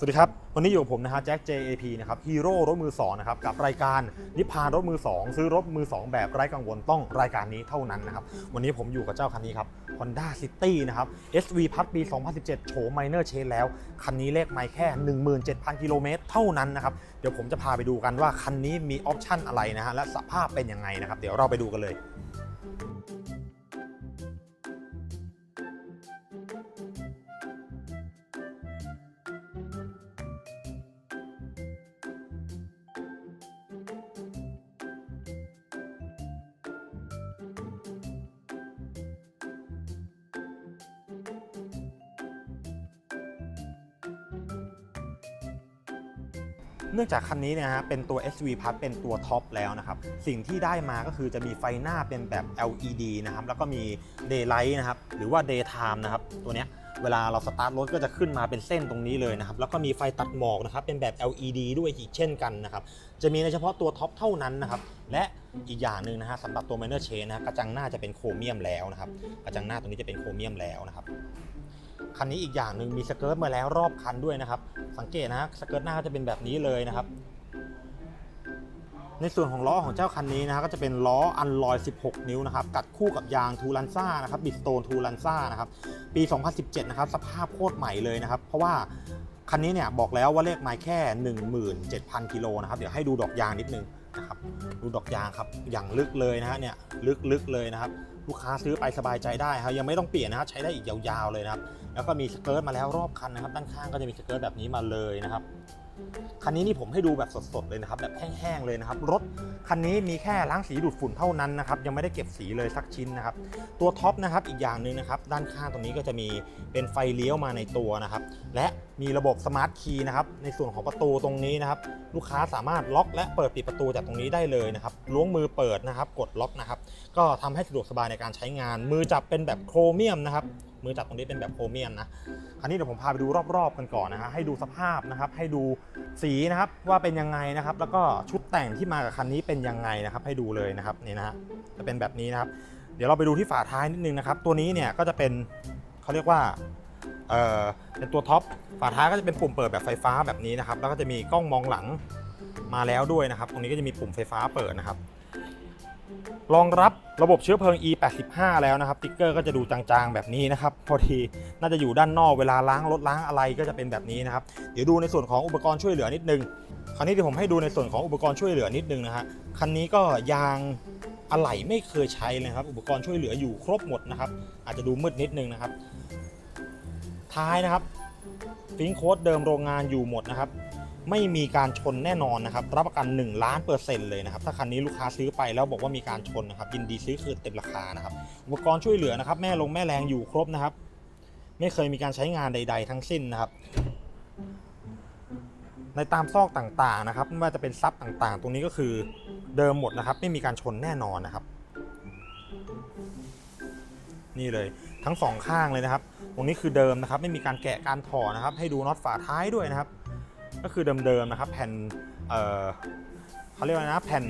สวัสดีครับ วันนี้อยู่กับผมนะฮะแจ็ค JAP นะครับฮีโร่รถมือ2นะครับกับรายการนิพานรถมือ 2 ซื้อรถมือ 2 แบบไร้กังวลต้องรายการนี้เท่านั้นนะครับ วันนี้ผมอยู่กับเจ้าคันนี้ครับ Honda City นะครับ SV พัดปี 2017 โฉม Minor Change แล้ว คันนี้เลขไม่แค่ 17,000 กิโลเมตรเท่านั้นนะครับ เดี๋ยวผมจะพาไปดูกันว่าคันนี้มีออปชั่นอะไรนะฮะและสภาพเป็นยังไงนะครับ เดี๋ยวเราไปดูกันเลย เนื่องจากคันนี้เนี่ยฮะเป็นตัว SV พัดเป็นตัวท็อปแล้วนะครับ สิ่งที่ได้มาก็คือจะมีไฟหน้าเป็นแบบ LED นะครับ แล้วก็มี Daylight นะครับ หรือว่า Daytime นะครับ ตัวเนี้ยเวลาเราสตาร์ทรถก็จะขึ้นมาเป็นเส้นตรงนี้เลยนะครับ แล้วก็มีไฟตัดหมอกนะครับ เป็นแบบ LED ด้วยอีกเช่นกันนะครับ จะมีในเฉพาะตัวท็อปเท่านั้นนะครับ และอีกอย่างหนึ่งนะฮะสำหรับตัว Minor Chain นะฮะกระจังหน้าจะเป็นโครเมียมแล้วนะครับ กระจังหน้าตรงนี้จะเป็นโครเมียมแล้วนะครับ คันนี้อีกอย่างหนึ่งมีสเกิร์ตมาแล้วรอบคันด้วยนะครับ สังเกตนะฮะสเกิร์ตหน้าก็จะเป็นแบบนี้เลยนะครับ ในส่วนของล้อของเจ้าคันนี้นะฮะก็จะเป็นล้ออันลอย 16 นิ้วนะครับกัดคู่กับยางทูลันซ่านะครับบิสโตนทูลันซ่านะครับปี 2017 นะครับสภาพโคตรใหม่เลยนะครับ เพราะว่าคันนี้เนี่ยบอกแล้วว่าเลขไม้แค่ 17,000 กิโลนะครับ เดี๋ยวให้ดูดอกยางนิดนึงนะครับ ดูดอกยางครับ อย่างลึกเลยนะฮะเนี่ยลึกๆเลยนะครับ ลูกค้าซื้อไปสบายใจได้ครับยังไม่ต้องเปลี่ยนนะครับใช้ได้อีกยาวๆเลยนะครับแล้วก็มีสเกิร์ตมาแล้วรอบคันนะครับด้านข้างก็จะมีสเกิร์ตแบบนี้มาเลยนะครับ คันนี้นี่ผมให้ดูแบบสดๆเลยนะครับแบบแห้งๆเลยนะครับรถคันนี้มีแค่ล้างสีดูดฝุ่นเท่านั้นนะครับยังไม่ได้เก็บสีเลยสักชิ้นนะครับตัวท็อปนะครับอีกอย่างหนึ่งนะครับด้านข้างตรงนี้ก็จะมีเป็นไฟเลี้ยวมาในตัวนะครับและมีระบบสมาร์ทคีย์นะครับในส่วนของประตูตรงนี้นะครับลูกค้าสามารถล็อกและเปิดปิดประตูจากตรงนี้ได้เลยนะครับล้วงมือเปิดนะครับกดล็อกนะครับก็ทำให้สะดวกสบายในการใช้งานมือจับเป็นแบบโครเมียมนะครับ มือจับตรงนี้เป็นแบบโครเมียมนะคราวนี้เดี๋ยวผมพาไปดูรอบๆกันก่อนนะฮะให้ดูสภาพนะครับ ให้ดูสีนะครับว่าเป็นยังไงนะครับ แล้วก็ชุดแต่งที่มากับคันนี้เป็นยังไงนะครับ ให้ดูเลยนะครับนี่นะฮะจะเป็นแบบนี้นะครับ เดี๋ยวเราไปดูที่ฝาท้ายนิดนึงนะครับ ตัวนี้เนี่ยก็จะเป็นเขาเรียกว่าเออเป็นตัวท็อปฝาท้ายก็จะเป็นปุ่มเปิดแบบไฟฟ้าแบบนี้นะครับ แล้วก็จะมีกล้องมองหลังมาแล้วด้วยนะครับ ตรงนี้ก็จะมีปุ่มไฟฟ้าเปิดนะครับ รองรับระบบเชื้อเพลิง E85 แล้วนะครับติ๊กเกอร์ก็จะดูจางๆแบบนี้นะครับ พอดีน่าจะอยู่ด้านนอกเวลาล้างรถล้างอะไรก็จะเป็นแบบนี้นะครับ เดี๋ยวดูในส่วนของอุปกรณ์ช่วยเหลือนิดนึง คราวนี้เดี๋ยวผมให้ดูในส่วนของอุปกรณ์ช่วยเหลือนิดนึงนะฮะ คันนี้ก็ยางอะไหล่ไม่เคยใช้เลยครับ อุปกรณ์ช่วยเหลืออยู่ครบหมดนะครับ อาจจะดูมืดนิดนึงนะครับ ท้ายนะครับฟิงโค้ดเดิมโรงงานอยู่หมดนะครับ ไม่มีการชนแน่นอนนะครับรับประกัน 1 ล้านเปอร์เซ็นต์เลยนะครับถ้าคันนี้ลูกค้าซื้อไปแล้วบอกว่ามีการชนนะครับยินดีซื้อคืนเต็มราคานะครับอุปกรณ์ช่วยเหลือนะครับแม่ลงแม่แรงอยู่ครบนะครับ ไม่เคยมีการใช้งานใด ๆ ทั้งสิ้นนะครับในตามซอกต่างๆนะครับไม่ว่าจะเป็นซับต่างๆ ตรงนี้ก็คือเดิมหมดนะครับ ไม่มีการชนแน่นอนนะครับ นี่เลยทั้งสองข้างเลยนะครับ ตรงนี้คือเดิมนะครับ ไม่มีการแกะการถอดนะครับ ให้ดูน็อตฝาท้ายด้วยนะครับ ก็คือเดิมๆนะครับแผ่นเออเขาเรียกว่านะแผ่น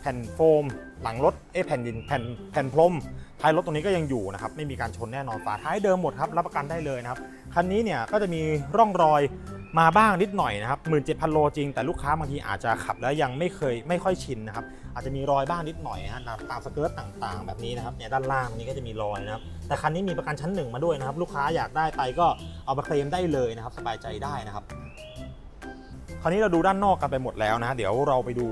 แผ่นโฟม หลังรถเอ้แผ่นดินแผ่นแผ่นพรมท้ายรถตรงนี้ก็ยังอยู่นะครับไม่มีการชนแน่นอนฝาท้ายเดิมหมดครับรับประกันได้เลยนะครับคันนี้เนี่ยก็จะมีร่องรอยมาบ้างนิดหน่อยนะครับ17,000โลจริงแต่ลูกค้าบางทีอาจจะขับแล้วยังไม่เคยไม่ค่อยชินนะครับอาจจะมีรอยบ้างนิดหน่อยนะตามตามสเกิร์ตต่างๆ แบบนี้นะครับเนี่ยด้านล่างนี้ก็จะมีรอยนะครับแต่คันนี้มีประกันชั้นหนึ่งมาด้วยนะครับลูกค้าอยากได้ไปก็เอาไปเคลมได้เลยนะครับสบายใจได้นะครับ คราวนี้เราดูด้านนอกกันไปหมดแล้วนะ เดี๋ยวเราไปดู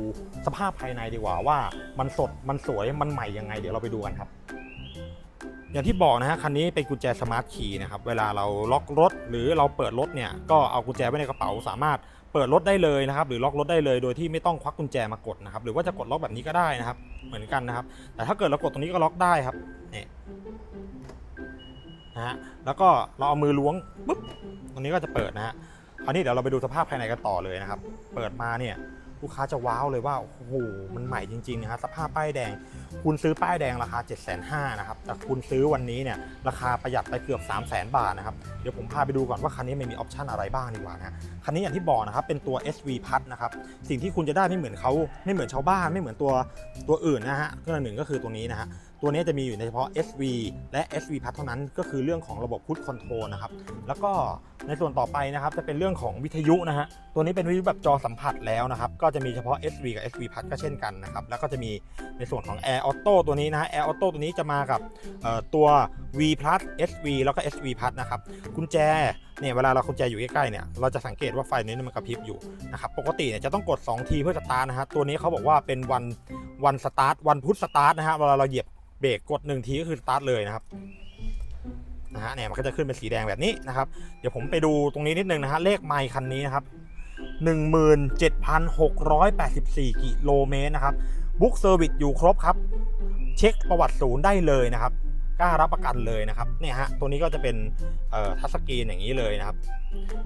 สภาพภายในดีกว่าว่ามันสดมันสวยมันใหม่ยังไง เดี๋ยวเราไปดูกันครับ อย่างที่บอกนะฮะคันนี้เป็นกุญแจสมาร์ทคีย์นะครับเวลาเราล็อกรถหรือเราเปิดรถเนี่ยก็เอากุญแจไว้ในกระเป๋าสามารถเปิดรถได้เลยนะครับ หรือล็อกรถได้เลย โดยที่ไม่ต้องควักกุญแจมากดนะครับ หรือว่าจะกดล็อกแบบนี้ก็ได้นะครับ เหมือนกันนะครับ แต่ถ้าเกิดเรากดตรงนี้ก็ล็อกได้ครับนี่นะฮะแล้วก็เราเอามือล้วงปุ๊บตรงนี้ก็จะเปิดนะฮะ อันนี้เดี๋ยวเราไปดูสภาพภายในกันต่อเลยนะครับ เปิดมาเนี่ย ลูกค้าจะว้าวเลยว่า โอ้โห มันใหม่จริงๆนะครับสภาพป้ายแดง คุณซื้อป้ายแดงราคา 7 5 0 0 0นะครับ แต่คุณซื้อวันนี้เนี่ยราคาประหยัดไปเกือบ 3 0 0 0 0 0 บาทนะครับ เดี๋ยวผมพาไปดูก่อนว่าคันนี้มันมีออปชันอะไรบ้างดีกว่านะคันนี้อย่างที่บอกนะครับ เป็นตัว SV พัดนะครับ สิ่งที่คุณจะได้ไม่เหมือนเขาไม่เหมือนชาวบ้านไม่เหมือนตัวตัวอื่นนะฮะก็หนึ่งก็คือตัวนี้นะฮะตัวนี้จะมีอยู่ในเฉพาะ SV และ SV พัทเท่านั้นก็คือเรื่องของระบบพุทคอนโทรลนะครับ แล้วก็ในส่วนต่อไปนะครับจะเป็นเรื่องของวิทยุนะฮะตัวนี้เป็นวิทยุแบบจอสัมผัสแล้วนะครับก็จะมีเฉพาะ SV กับ SV พัทก็เช่นกันนะครับ แล้วก็จะมีในส่วนของ Air Auto ตัวนี้นะฮะ Air Auto ตัวนี้จะมากับตัว V Plus SV แล้วก็ SV พัทนะครับกุญแจเนี่ยเวลาเรากุญแจอยู่ใกล้ๆเนี่ยเราจะสังเกตว่าไฟนี้มันกระพริบอยู่นะครับปกติเนี่ยจะต้องกด 2 ทีเพื่อสตาร์ทนะฮะตัวนี้เขาบอกว่าเป็นวันวันสตาร์ทวันพุทสตาร์ทนะฮะเวลาเราเหยียบเบรกกด 1 ทีก็คือสตาร์ทเลยนะครับนะฮะเนี่ยมันก็จะขึ้นเป็นสีแดงแบบนี้นะครับ เดี๋ยวผมไปดูตรงนี้นิดนึงนะฮะเลขไมค์คันนี้นะครับ 17,684 กิโลเมตรนะครับบุ๊กเซอร์วิสอยู่ครบครับ เช็คประวัติศูนย์ได้เลยนะครับกล้ารับประกันเลยนะครับเนี่ยฮะตัวนี้ก็จะเป็นทัชสกรีนอย่างนี้เลยนะครับ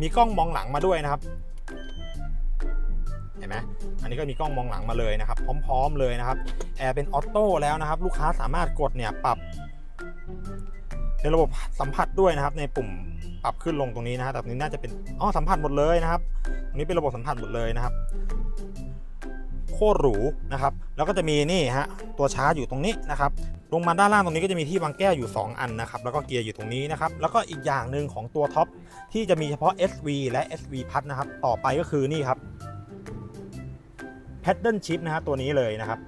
มีกล้องมองหลังมาด้วยนะครับ เห็นไหมอันนี้ก็มีกล้องมองหลังมาเลยนะครับ พร้อม ๆ เลยนะครับแอร์เป็นออโต้แล้วนะครับ ลูกค้าสามารถกดเนี่ยปรับ ในระบบสัมผัสด้วยนะครับ ในปุ่มปรับขึ้นลงตรงนี้นะฮะแต่ตรงนี้น่าจะเป็นอ๋อสัมผัสหมดเลยนะครับตรงนี้เป็นระบบสัมผัสหมดเลยนะครับ โคตรหรูนะครับ แล้วก็จะมีนี่ฮะตัวชาร์จอยู่ตรงนี้นะครับ ลงมาด้านล่างตรงนี้ก็จะมีที่วางแก้วอยู่ 2 อันนะครับ แล้วก็เกียร์อยู่ตรงนี้นะครับ แล้วก็อีกอย่างหนึ่งของตัวท็อปที่จะมีเฉพาะ SV และ SV พัดนะครับ ต่อไปก็คือนี่ครับ Paddle Shift นะฮะตัวนี้เลยนะครับ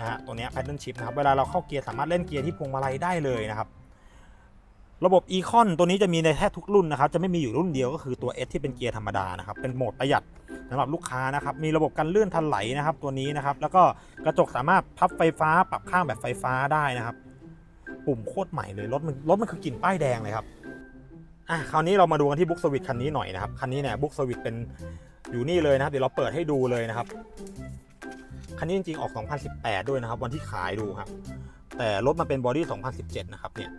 นะฮะตัวนี้ Paddle Shift นะครับ เวลาเราเข้าเกียร์สามารถเล่นเกียร์ที่พวงมาลัยได้เลยนะครับ ระบบ Econ ตัวนี้จะมีในแทบทุกรุ่นนะครับ จะไม่มีอยู่รุ่นเดียวก็คือตัว S ที่เป็นเกียร์ธรรมดานะครับ เป็นโหมดประหยัดสำหรับลูกค้านะครับ มีระบบกันลื่อนทันไหลนะครับ ตัวนี้นะครับ แล้วก็กระจกสามารถพับไฟฟ้าปรับข้างแบบไฟฟ้าได้นะครับ ปุ่มโคตรใหม่เลย รถมันรถมันคือกลิ่นป้ายแดงเลยครับ อะ คราวนี้เรามาดูกันที่บุ๊กสวิตคันนี้หน่อยนะครับ คันนี้เนี่ยบุ๊กสวิตเป็นอยู่นี่เลยนะครับ เดี๋ยวเราเปิดให้ดูเลยนะครับ คันนี้จริงๆออก 2018 ด้วยนะครับ วันที่ขายดูครับ แต่รถมันเป็นบอดี้ 2017 นะครับเนี่ย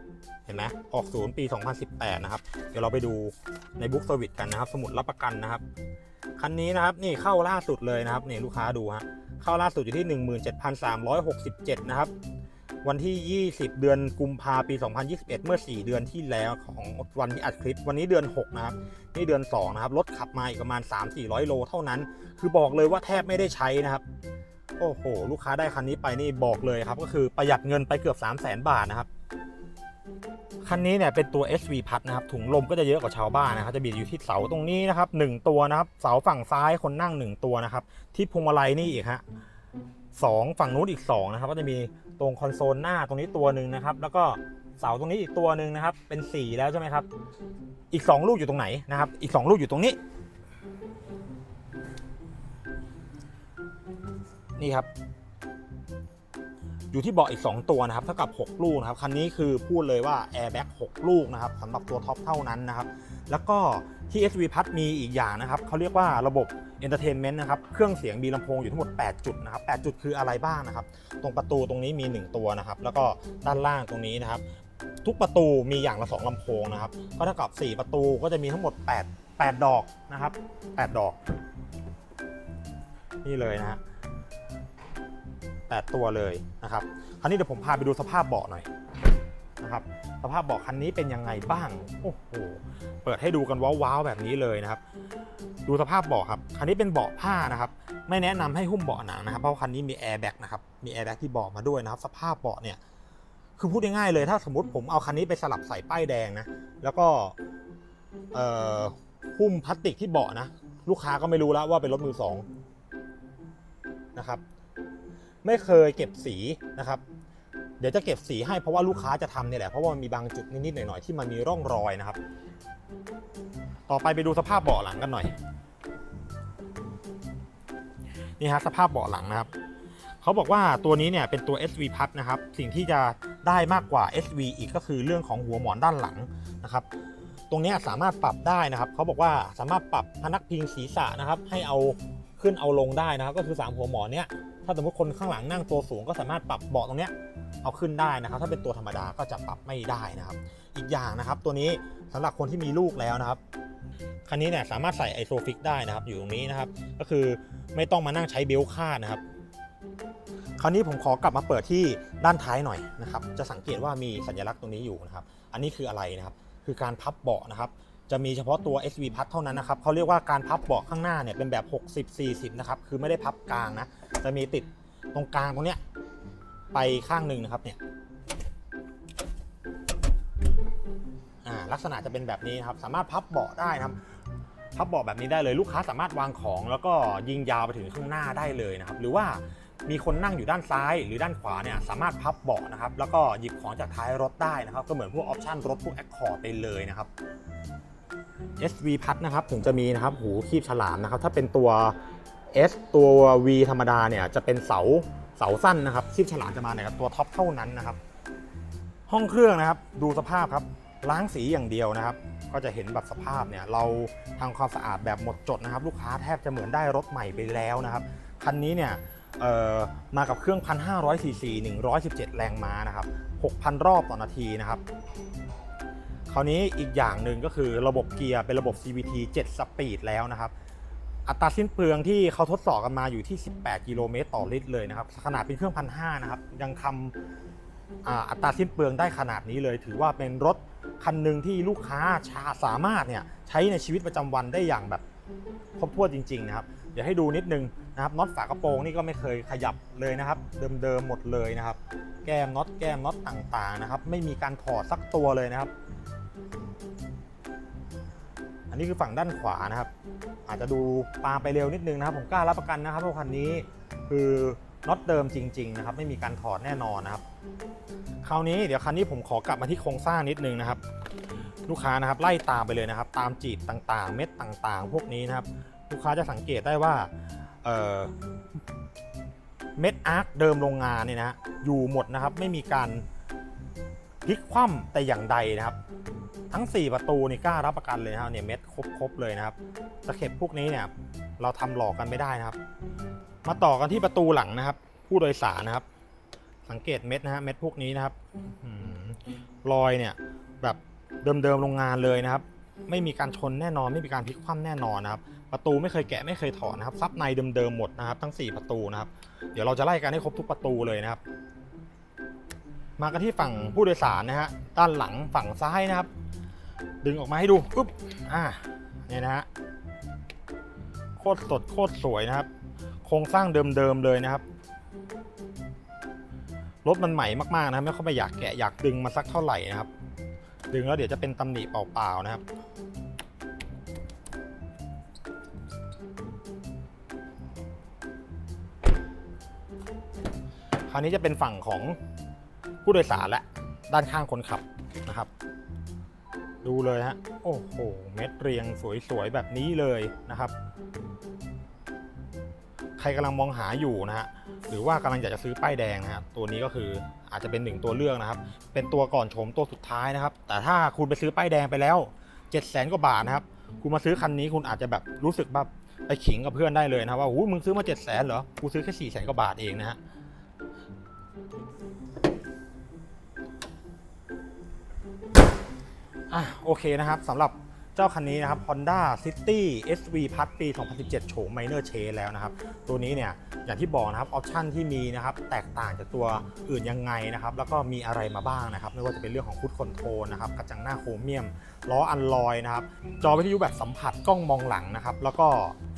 เห็นไหมออกศูนย์ปี 2018 นะครับ เดี๋ยวเราไปดูในบุ๊กเซอร์วิสกันนะครับ สมุดรับประกันนะครับ คันนี้นะครับนี่เข้าล่าสุดเลยนะครับนี่ลูกค้าดูฮะ เข้าล่าสุดอยู่ที่ 17,367 นะครับ วันที่ 20 เดือนกุมภาปี 2021 เมื่อ 4 เดือนที่แล้วของวันที่อัดคลิป วันนี้เดือน 6 นะครับ นี่เดือน 2 นะครับ รถขับมาอีกประมาณ 3-400 โลเท่านั้น คือบอกเลยว่าแทบไม่ได้ใช้นะครับ โอ้โห ลูกค้าได้คันนี้ไปนี่บอกเลยครับ ก็คือประหยัดเงินไปเกือบ 3 0 0 0 0 0บาทนะครับ คันนี้เนี่ยเป็นตัว SV พัดนะครับ ถุงลมก็จะเยอะกว่าชาวบ้านนะครับ จะบีอยู่ที่เสาตรงนี้นะครับ 1 ตัวนะครับ เสาฝั่งซ้ายคนนั่ง 1 ตัวนะครับ ที่พวงมาลัยนี่อีกฮะสองฝั่งนู้นอีก 2 นะครับ ก็จะมีตรงคอนโซลหน้าตรงนี้ตัวหนึ่งนะครับ แล้วก็เสาตรงนี้อีกตัวหนึ่งนะครับ เป็น 4 แล้วใช่ไหมครับ อีก 2 ลูกอยู่ตรงไหนนะครับ อีก 2 ลูกอยู่ตรงนี้ นี่ครับ อยู่ที่เบาะอีก 2 ตัวนะครับเท่ากับ 6 ลูกนะครับคันนี้คือพูดเลยว่า Airbag 6 ลูกนะครับสำหรับตัวท็อปเท่านั้นนะครับ แล้วก็ที่ SV พัดมีอีกอย่างนะครับเขาเรียกว่าระบบ Entertainment นะครับเครื่องเสียงมีลำโพงอยู่ทั้งหมด 8 จุดนะครับ8จุดคืออะไรบ้างนะครับ ตรงประตูตรงนี้มี 1 ตัวนะครับ แล้วก็ด้านล่างตรงนี้นะครับ ทุกประตูมีอย่างละ 2ลำโพงนะครับ ก็เท่ากับ 4 ประตูก็จะมีทั้งหมด 8 8 ดอกนะครับ 8 ดอก นี่เลยนะฮะ 8 ตัวเลยนะครับคราวนี้เดี๋ยวผมพาไปดูสภาพเบาะหน่อยนะครับสภาพเบาะคันนี้เป็นยังไงบ้างโอ้โหเปิดให้ดูกันว้าวๆแบบนี้เลยนะครับ ดูสภาพเบาะครับคันนี้เป็นเบาะผ้านะครับ ไม่แนะนำให้หุ้มเบาะหนังนะครับเพราะคันนี้มีแอร์แบ็กนะครับมีแอร์แบ็กที่เบาะมาด้วยนะครับ สภาพเบาะเนี่ยคือพูดง่ายๆเลยถ้าสมมติผมเอาคันนี้ไปสลับใส่ป้ายแดงนะแล้วก็หุ้มพลาสติกที่เบาะนะ ลูกค้าก็ไม่รู้แล้วว่าเป็นรถมือสองนะครับ ไม่เคยเก็บสีนะครับ เดี๋ยวจะเก็บสีให้เพราะว่าลูกค้าจะทำเนี่ยแหละเพราะว่ามันมีบางจุดนิดๆหน่อยๆที่มันมีร่องรอยนะครับ ต่อไปไปดูสภาพเบาะหลังกันหน่อยนี่ฮะสภาพเบาะหลังนะครับเขาบอกว่าตัวนี้เนี่ยเป็นตัว SV พัดนะครับ สิ่งที่จะได้มากกว่า SV อีกก็คือเรื่องของหัวหมอนด้านหลังนะครับ ตรงนี้สามารถปรับได้นะครับเขาบอกว่าสามารถปรับพนักพิงศีรษะนะครับ ให้เอา ขึ้นเอาลงได้นะครับ ก็คือ 3 หัวหมอนเนี้ยถ้าสมมติคนข้างหลังนั่งตัวสูงก็สามารถปรับเบาะตรงเนี้ยเอาขึ้นได้นะครับ ถ้าเป็นตัวธรรมดาก็จะปรับไม่ได้นะครับ อีกอย่างนะครับ ตัวนี้สำหรับคนที่มีลูกแล้วนะครับคันนี้เนี่ยสามารถใส่ไอโซฟิกได้นะครับ อยู่ตรงนี้นะครับ ก็คือไม่ต้องมานั่งใช้เบลคาดนะครับคราวนี้ผมขอกลับมาเปิดที่ด้านท้ายหน่อยนะครับ จะสังเกตว่ามีสัญลักษณ์ตรงนี้อยู่นะครับ อันนี้คืออะไรนะครับ คือการพับเบาะนะครับ จะมีเฉพาะตัว SV พัดเท่านั้นนะครับเขาเรียกว่าการพับเบาะข้างหน้าเนี่ยเป็นแบบ 60 40 นะครับ คือไม่ได้พับกลางนะ จะมีติดตรงกลางตรงเนี้ยไปข้างหนึ่งนะครับเนี่ยอ่าลักษณะจะเป็นแบบนี้ครับ สามารถพับเบาะได้นะครับ พับเบาะแบบนี้ได้เลยลูกค้าสามารถวางของ แล้วก็ยิงยาวไปถึงข้างหน้าได้เลยนะครับ หรือว่ามีคนนั่งอยู่ด้านซ้าย หรือด้านขวาเนี่ยสามารถพับเบาะนะครับ แล้วก็หยิบของจากท้ายรถได้นะครับ ก็เหมือนพวกออปชั่นรถพวกแอคคอร์ดไปเลยนะครับ SV พัดนะครับถึงจะมีนะครับหูคีบฉลามนะครับถ้าเป็นตัว S ตัว V ธรรมดาเนี่ยจะเป็นเสาเสาสั้นนะครับคีบฉลามจะมาในตัวท็อปเท่านั้นนะครับ ห้องเครื่องนะครับดูสภาพครับล้างสีอย่างเดียวนะครับ ก็จะเห็นแบบสภาพเนี่ยเราทำความสะอาดแบบหมดจดนะครับ ลูกค้าแทบจะเหมือนได้รถใหม่ไปแล้วนะครับคันนี้เนี่ยมากับเครื่อง 1,500 cc 117 แรงม้านะครับ 6,000 รอบต่อนาทีนะครับ คราวนี้อีกอย่างหนึ่งก็คือระบบเกียร์เป็นระบบ CVT 7 สปีดแล้วนะครับ อัตราสิ้นเปลืองที่เขาทดสอบกันมาอยู่ที่ 18 กิโลเมตรต่อลิตรเลยนะครับ ขนาดเป็นเครื่องพันห้านะครับ ยังทำอัตราสิ้นเปลืองได้ขนาดนี้เลย ถือว่าเป็นรถคันหนึ่งที่ลูกค้าชาสามารถเนี่ยใช้ในชีวิตประจำวันได้อย่างแบบครบถ้วนจริง ๆ นะครับ เดี๋ยวให้ดูนิดนึงนะครับน็อตฝากระโปรงนี่ก็ไม่เคยขยับเลยนะครับ เดิมๆหมดเลยนะครับ แก้มน็อตแก้มน็อตต่างๆนะครับ ไม่มีการถอดสักตัวเลยนะครับ อันนี้คือฝั่งด้านขวานะครับ อาจจะดูปาไปเร็วนิดนึงนะครับ ผมกล้ารับประกันนะครับว่าคันนี้คือน็อตเดิมจริง ๆ นะครับ ไม่มีการถอดแน่นอนนะครับ คราวนี้เดี๋ยวคันนี้ผมขอกลับมาที่โครงสร้างนิดนึงนะครับ ลูกค้านะครับไล่ตามไปเลยนะครับ ตามจีบต่างๆ เม็ดต่างๆ พวกนี้นะครับ ลูกค้าจะสังเกตได้ว่าเเม็ดอาร์คเดิมโรงงานเนี่ยนะฮะอยู่หมดนะครับ ไม่มีการพลิกคว่ำแต่อย่างใดนะครับ ทั้ง 4 ประตูนี่กล้ารับประกันเลยนะครับเนี่ยเม็ดครบๆเลยนะครับตะเข็บพวกนี้เนี่ยเราทำหลอกกันไม่ได้นะครับ มาต่อกันที่ประตูหลังนะครับ ผู้โดยสารนะครับ สังเกตเม็ดนะฮะเม็ดพวกนี้นะครับอื้อหือรอยเนี่ยแบบเดิมๆโรงงานเลยนะครับ ไม่มีการชนแน่นอน ไม่มีการพลิกคว่ำแน่นอนนะครับ ประตูไม่เคยแกะไม่เคยถอดนะครับซับในเดิมๆหมดนะครับ ทั้ง 4 ประตูนะครับ เดี๋ยวเราจะไล่กันให้ครบทุกประตูเลยนะครับ มากันที่ฝั่งผู้โดยสารนะฮะด้านหลังฝั่งซ้ายนะครับ ดึงออกมาให้ดูปุ๊บอ่าเนี่ยนะฮะโคตรสดโคตรสวยนะครับ โครงสร้างเดิมๆเลยนะครับรถมันใหม่มากๆนะครับไม่ค่อยไปอยากแกะอยากดึงมาสักเท่าไหร่นะครับ ดึงแล้วเดี๋ยวจะเป็นตำหนิเปล่าๆนะครับคราวนี้จะเป็นฝั่งของผู้โดยสารและด้านข้างคนขับนะครับ ดูเลยฮะ โอ้โห เม็ดเรียงสวยๆ แบบนี้เลยนะครับ ใครกำลังมองหาอยู่นะฮะ หรือว่ากำลังอยากจะซื้อป้ายแดงนะครับ ตัวนี้ก็คืออาจจะเป็นหนึ่งตัวเลือกนะครับ เป็นตัวก่อนโฉมตัวสุดท้ายนะครับ แต่ถ้าคุณไปซื้อป้ายแดงไปแล้ว7 0 0 0 0 0กว่าบาทนะครับ คุณมาซื้อคันนี้คุณอาจจะแบบรู้สึกแบบไปขิงกับเพื่อนได้เลยนะว่าโอ้โหมึงซื้อมา7 0 0 0 0 0เหรอ กูซื้อแค่4 0 0 0 0 0กว่าบาทเองนะฮะ อะโอเคนะครับสำหรับเจ้าคันนี้นะครับ Honda City SV พัดปี 2017 โฉม Minor Change แล้วนะครับ ตัวนี้เนี่ยอย่างที่บอกนะครับออปชันที่มีนะครับ แตกต่างจากตัวอื่นยังไงนะครับ แล้วก็มีอะไรมาบ้างนะครับ ไม่ว่าจะเป็นเรื่องของคุดคอนโทรลนะครับกระจังหน้าโครเมียม ล้ออันลอยนะครับ จอวิทยุแบบสัมผัสกล้องมองหลังนะครับ แล้วก็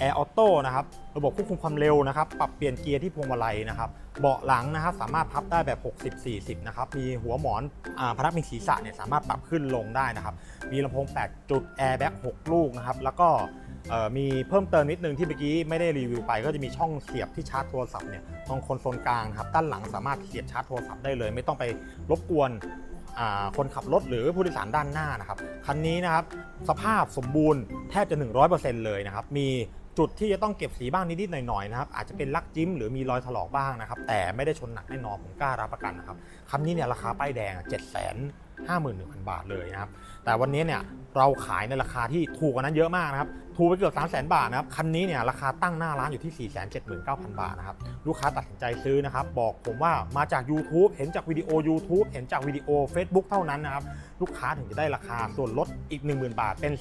Air Auto นะครับ ระบบควบคุมความเร็วนะครับ ปรับเปลี่ยนเกียร์ที่พวงมาลัยนะครับ เบาะหลังนะครับสามารถพับได้แบบ 60-40 นะครับ มีหัวหมอนอาพนักพิงศีรษะเนี่ยสามารถปรับขึ้นลงได้นะครับ มีลำโพง 8 จุดแอร์แบ็ก6ลูกนะครับ แล้วก็มีเพิ่มเติมนิดนึงที่เมื่อกี้ไม่ได้รีวิวไป ก็จะมีช่องเสียบที่ชาร์จโทรศัพท์เนี่ยตรงคอนโซลกลางครับด้านหลังสามารถเสียบชาร์จโทรศัพท์ได้เลย ไม่ต้องไปรบกวนคนขับรถหรือผู้โดยสารด้านหน้านะครับคันนี้นะครับสภาพสมบูรณ์แทบจะ 100%เลยนะครับมี จุดที่จะต้องเก็บสีบ้างนิดๆหน่อยๆนะครับอาจจะเป็นลักจิ้มหรือมีรอยถลอกบ้างนะครับแต่ไม่ได้ชนหนักแน่นอนผมกล้ารับประกันนะครับคันนี้เนี่ยราคาป้ายแดง7 5 1 0 0 0 บาทเลยนะครับ แต่วันนี้เนี่ยเราขายในราคาที่ถูกกว่านั้นเยอะมากนะครับ ถูกไปเกือบ3 0 0 0 0 0 บาทนะครับ คันนี้เนี่ยราคาตั้งหน้าร้านอยู่ที่ 4 7 9 0 0 0 บาทนะครับ ลูกค้าตัดสินใจซื้อนะครับ บอกผมว่ามาจาก YouTube เห็นจากวิดีโอ YouTube เห็นจากวิดีโอ Facebook เท่านั้นนะครับ ลูกค้าถึงจะได้ราคาส่วนลดอีก 10,000 บาท เป็น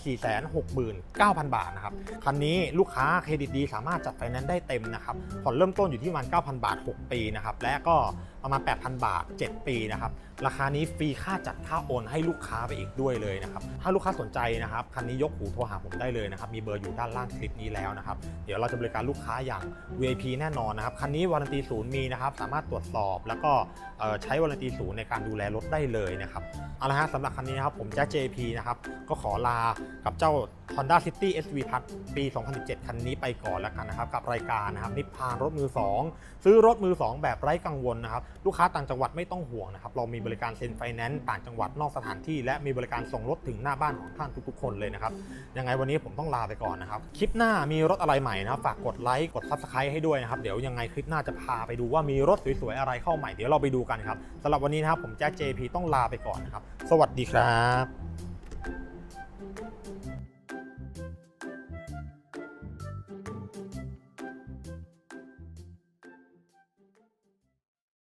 469,000 บาทนะครับ คันนี้ลูกค้าเครดิตดีสามารถจัดไฟแนนซ์ได้เต็มนะครับ ผ่อนเริ่มต้นอยู่ที่ประมาณ9,000 บาท 6 ปีนะครับ และก็ ประมาณ 8,000 บาท 7 ปีนะครับ ราคานี้ฟรีค่าจัดค่าโอนให้ลูกค้าไปอีกด้วยเลยนะครับ ถ้าลูกค้าสนใจนะครับ คันนี้ยกหูโทรหาผมได้เลยนะครับ มีเบอร์อยู่ด้านล่างคลิปนี้แล้วนะครับ เดี๋ยวเราจะบริการลูกค้าอย่าง VIP แน่นอนนะครับ คันนี้วารันตีศูนย์มีนะครับ สามารถตรวจสอบแล้วก็ใช้วารันตีศูนย์ในการดูแลรถได้เลยนะครับ เอาละฮะสำหรับคันนี้นะครับผมแจ๊ค JP นะครับ ก็ขอลากับเจ้า Honda City SV Plus ปี 2017 คันนี้ไปก่อนแล้วกันนะครับ กับรายการนะครับ นิพพานรถมือ 2 ซื้อรถมือ 2 แบบไร้กังวลนะครับ ลูกค้าต่างจังหวัดไม่ต้องห่วงนะครับ เรามีบริการเซ็นไฟแนนซ์ต่างจังหวัดนอกสถานที่ และมีบริการส่งรถถึงหน้าบ้านของท่านทุกๆ คนเลยนะครับ ยังไงวันนี้ผมต้องลาไปก่อนนะครับ คลิปหน้ามีรถอะไรใหม่นะครับ ฝากกดไลค์กด Subscribe ให้ด้วยนะครับ เดี๋ยวยังไงคลิปหน้าจะพาไปดูว่ามีรถสวยๆอะไรเข้าใหม่เดี๋ยวเราไปดูกันครับสำหรับวันนี้นะครับผมแจ๊ค JP ต้องลาไปก่อนนะครับ สวัสดีครับ